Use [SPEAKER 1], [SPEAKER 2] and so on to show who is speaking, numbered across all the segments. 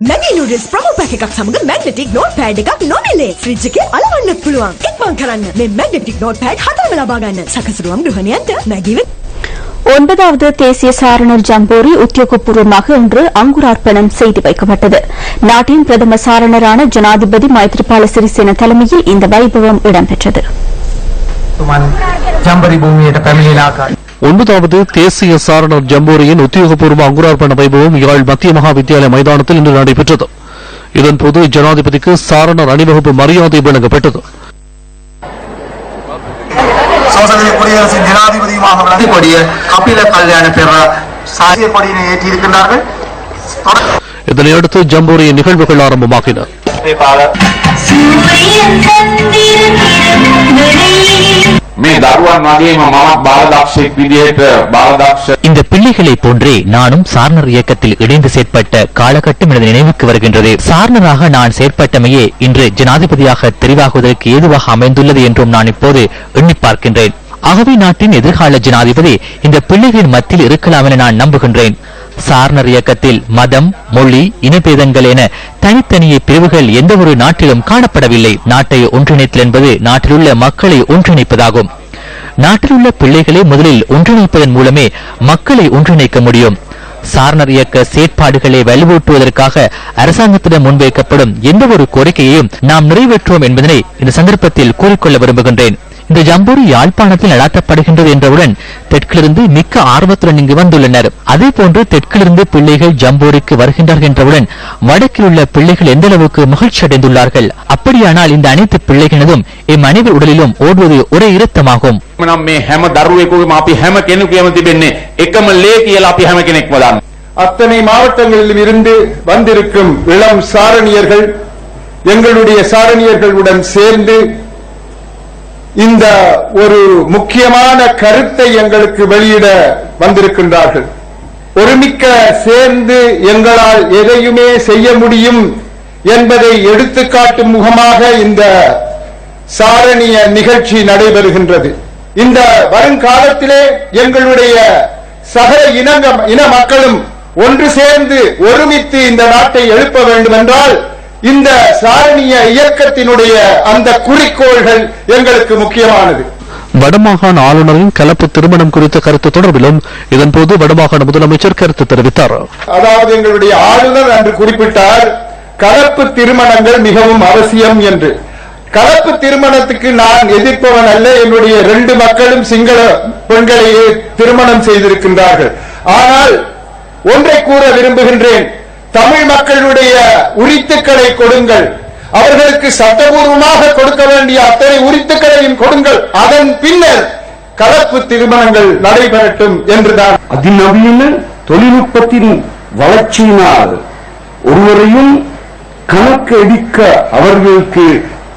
[SPEAKER 1] Maggi noodles ප්‍රමෝ පැක එකක් සමඟ magnetic note pad එකක් නොමිලේ ෆ්‍රිජ් එකේ අලවන්නත් පුළුවන් ඉක්මන් කරන්න මේ මැග්නටික් නෝට් පෑඩ් හතරම ලබා ගන්න සකසරුවම් ගෘහණයන්ට මැගිව
[SPEAKER 2] ஒன்பதாவது தேசிய சாரணர் ஜம்போரி உத்தியோகபூர்வமாக இன்று அங்குரார்ப்பணம் செய்து வைக்கப்பட்டது நாட்டின் பிரதம சாரணரான ஜனாதிபதி மைத்ரிபால சிறிசேன தலைமையில் இந்த வைபவம் இடம்பெற்றது
[SPEAKER 3] තුමන් ජම්බරි භූමියට පැමිණිලා ආකාරය
[SPEAKER 4] ஒன்பதாவது தேசிய சாரணர் ஜம்போரியின் உத்தியோகபூர்வ அங்குரார்ப்பண வைபவம் யாழ் மத்திய மகா வித்தியாலய மைதானத்தில் இன்று நடைபெற்றது. இதன்போது ஜனாதிபதிக்கு சாரணர் அணிவகுப்பு மரியாதை வழங்கப்பட்டது.
[SPEAKER 5] சோசலிச குடியரசின் ஜனாதிபதியுமாக விளங்கிய கொடிய கபில கல்யாண பெற சாகிய கொடியினை ஏற்றியிருக்கின்றார்கள். தொடர்
[SPEAKER 4] இதனையடுத்து ஜம்போரியின் நிகழ்வுகள் ஆரம்பமாகின.
[SPEAKER 6] දරුවන් වගේම මමත් බාලදක්ෂයෙක් විදිහට බාලදක්ෂ
[SPEAKER 7] இந்த பிள்ளைகளை போன்றே நானும் சார்னர் இயக்கத்தில் இணைந்து செயற்பட்ட காலகட்டம் எனது நினைவுக்கு வருகின்றது சார்னராக நான் செயற்பட்டமையே இன்று ஜனாதிபதியாக தெரிவாகுவதற்கு ஏதுவாக அமைந்துள்ளது என்றும் நான் இப்போது எண்ணி பார்க்கின்றேன் ஆகவே நாட்டின் எதிர்கால ஜனாதிபதி இந்த பிள்ளைகளின் மத்தியில் இருக்கலாம் என நான் நம்புகின்றேன் சார்னர் இயக்கத்தில் மதம் மொழி இனபேதங்கள் என தனித்தனியே பிரிவுகள் எந்த ஒரு நாட்டிலும் காணப்படவில்லை நாட்டை ஒன்றிணைத்தல் என்பது நாட்டிலுள்ள மக்களை ஒன்றிணைப்பதாகும் நாட்டில் உள்ள பிள்ளைகளை முதலில் ஒன்றிணைப்பதன் மூலமே மக்களை ஒன்றிணைக்க முடியும். சாரணர் இயக்க செயற்பாடுகளை வலுவூட்டுவதற்காக அரசாங்கத்திடம் முன்வைக்கப்படும் எந்த ஒரு கோரிக்கையையும் நாம் நிறைவேற்றுவோம் என்பதனை இந்த சந்தர்ப்பத்தில் கூறிக்கொள்ள விரும்புகின்றேன். இந்த ஜம்பூரி யாழ்ப்பாணத்தில் நடாத்தப்படுகின்றது என்றவுடன் தெற்கிலிருந்து மிக்க ஆர்வத்துடன் இங்கு வந்துள்ளனர் அதே போன்று தெற்கிலிருந்து பிள்ளைகள் ஜம்பூரிக்கு வருகின்றார்கள் என்றவுடன் வடக்கில் உள்ள பிள்ளைகள் எந்த அளவுக்கு மகிழ்ச்சி அடைந்துள்ளார்கள் அப்படியானால் இந்த அனைத்து பிள்ளைகளதும் எம் அனைவர் உடலிலும் ஓடுவது ஒரே இருத்தமாகும்
[SPEAKER 6] නම් මේ හැම දරුවෙකුගේම අපි හැම කෙනෙකුගේම තිබෙන්නේ එකම ලේ කියලා අපි හැම කෙනෙක්ම දන්නවා.
[SPEAKER 8] அத்தனை மாவட்டங்களிலும் இருந்து வந்திருக்கும் இளம் சாரணியர்கள் எங்களுடைய சாரணியர்களுடன் சேர்ந்து இந்த ஒரு முக்கியமான கருத்தை எங்களுக்கு வெளியிட வந்திருக்கின்றார்கள். ஒருமிக்க சேர்ந்து எங்களால் எதையுமே செய்ய முடியும் என்பதை எடுத்துக்காட்டும் முகமாக இந்த சாரணிய நிகழ்ச்சி நடைபெறுகின்றது. இந்த வருங்காலத்திலே எங்களுடைய சக இனங்க இன மக்களும் ஒன்று சேர்ந்து ஒருமித்து இந்த நாட்டை எழுப்ப வேண்டும் என்றால் இந்த சாரணிய இயக்கத்தினுடைய அந்த குறிக்கோள்கள் எங்களுக்கு முக்கியமானது.
[SPEAKER 4] வடமாகாண ஆளுநரின் கலப்பு திருமணம் குறித்த கருத்து தொடர்பிலும் இதன்போது வடமாகாண முதலமைச்சர் கருத்து தெரிவித்தார்.
[SPEAKER 8] அதாவது எங்களுடைய ஆளுநர் அன்று குறிப்பிட்டார் கலப்பு திருமணங்கள் மிகவும் அவசியம் என்று. கலப்பு திருமணத்துக்கு நான் எதிர்ப்பவன் அல்ல என்னுடைய ரெண்டு மக்களும் சிங்கள பெண்களையே திருமணம் செய்திருக்கின்றார்கள். ஆனால் ஒன்றை கூற விரும்புகின்றேன். தமிழ் மக்களுடைய உரித்துக்களை கொடுங்கள். அவர்களுக்கு சட்டபூர்வமாக கொடுக்க வேண்டிய அத்தனை உரித்துக்களையும் கொடுங்கள். அதன் பின்னர் கலப்பு திருமணங்கள் நடைபெறட்டும் என்றுதான்.
[SPEAKER 9] அதிநவீன தொழில்நுட்பத்தின் வளர்ச்சியினால் ஒருவரையும் கணக்கு எடுக்க அவர்களுக்கு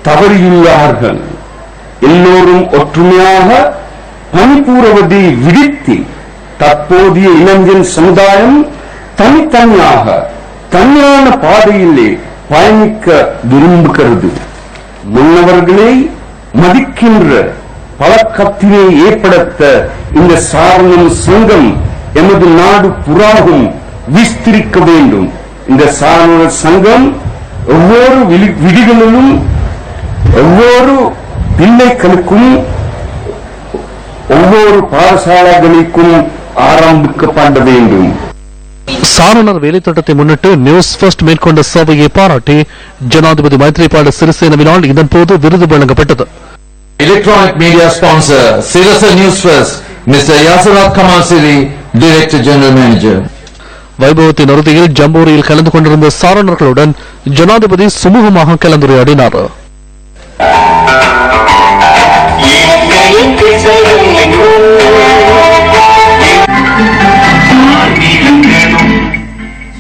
[SPEAKER 9] தவறியுள்ளார்கள். எல்லோரும் ஒற்றுமையாக பணிபுரிவதை விடுத்து தற்போதைய இளைஞன் சமுதாயம் தனித்தனியாக தனியான பாதையிலே பயணிக்க விரும்புகிறது. முன்னவர்களை மதிக்கின்ற பழக்கத்தினை ஏற்படுத்த இந்த சாரணம் சங்கம் எமது நாடு புறாகும் விஸ்திரிக்க வேண்டும். இந்த சாரண சங்கம் ஒவ்வொரு விழி- விடிகளிலும் ஒவ்வொரு பிள்ளைகளுக்கும் ஒவ்வொரு பாடசாலைகளுக்கும் ஆரம்பிக்கப்பட வேண்டும்.
[SPEAKER 4] சாரணர் வேலைத்திட்டத்தை முன்னிட்டு நியூஸ் ஃபர்ஸ்ட் மேற்கொண்ட சேவையை பாராட்டி ஜனாதிபதி மைத்ரிபால சிறிசேனவினால் இதன்போது விருது வழங்கப்பட்டது
[SPEAKER 6] Electronic media sponsor, Sirasa News First, Mr. Yasarat Kamalsiri, Director General Manager.
[SPEAKER 4] வைபவத்தின் இறுதியில் ஜம்போரியில் கலந்து கொண்டிருந்த சாரணர்களுடன் ஜனாதிபதி சுமூகமாக கலந்துரையாடினார்